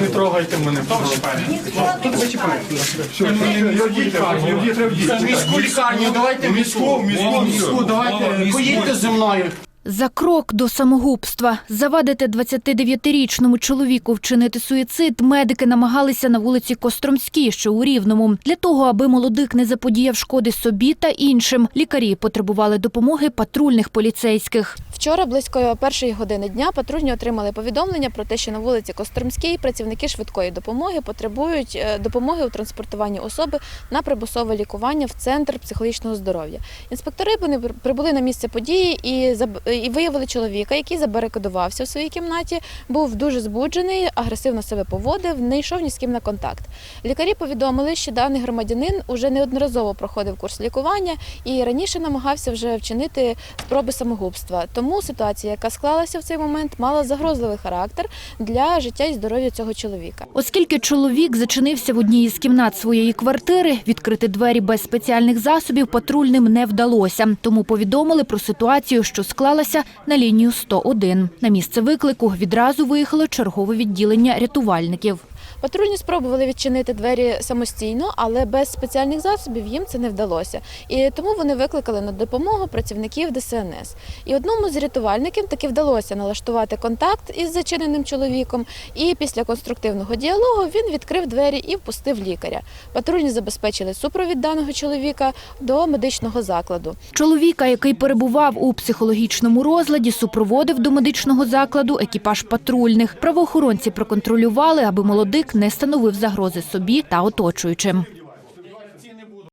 Не трогайте мене, прошу. Хто тебе чіпає? В міську лікарню, давайте міську, міську, міську, давайте, поїдьте зі мною. За крок до самогубства завадити 29-річному чоловіку вчинити суїцид медики намагалися на вулиці Костромській, що у Рівному. Для того, аби молодик не заподіяв шкоди собі та іншим, лікарі потребували допомоги патрульних поліцейських. Вчора близько першої години дня патрульні отримали повідомлення про те, що на вулиці Костромській працівники швидкої допомоги потребують е, допомоги у транспортуванні особи на примусове лікування в центр психологічного здоров'я. Інспектори прибули на місце події і і виявили чоловіка, який забарикадувався в своїй кімнаті, був дуже збуджений, агресивно себе поводив, не йшов ні з ким на контакт. Лікарі повідомили, що даний громадянин уже неодноразово проходив курс лікування і раніше намагався вже вчинити спроби самогубства. Тому ситуація, яка склалася в цей момент, мала загрозливий характер для життя і здоров'я цього чоловіка. Оскільки чоловік зачинився в одній із кімнат своєї квартири, відкрити двері без спеціальних засобів патрульним не вдалося. Тому повідомили про ситуацію, що склалася на лінію 101. На місце виклику відразу виїхало чергове відділення рятувальників. Патрульні спробували відчинити двері самостійно, але без спеціальних засобів їм це не вдалося. І тому вони викликали на допомогу працівників ДСНС. І одному з рятувальників таки вдалося налаштувати контакт із зачиненим чоловіком. І після конструктивного діалогу він відкрив двері і впустив лікаря. Патрульні забезпечили супровід даного чоловіка до медичного закладу. Чоловіка, який перебував у психологічному розладі, супроводив до медичного закладу екіпаж патрульних. Правоохоронці проконтролювали, аби молодик не становив загрози собі та оточуючим.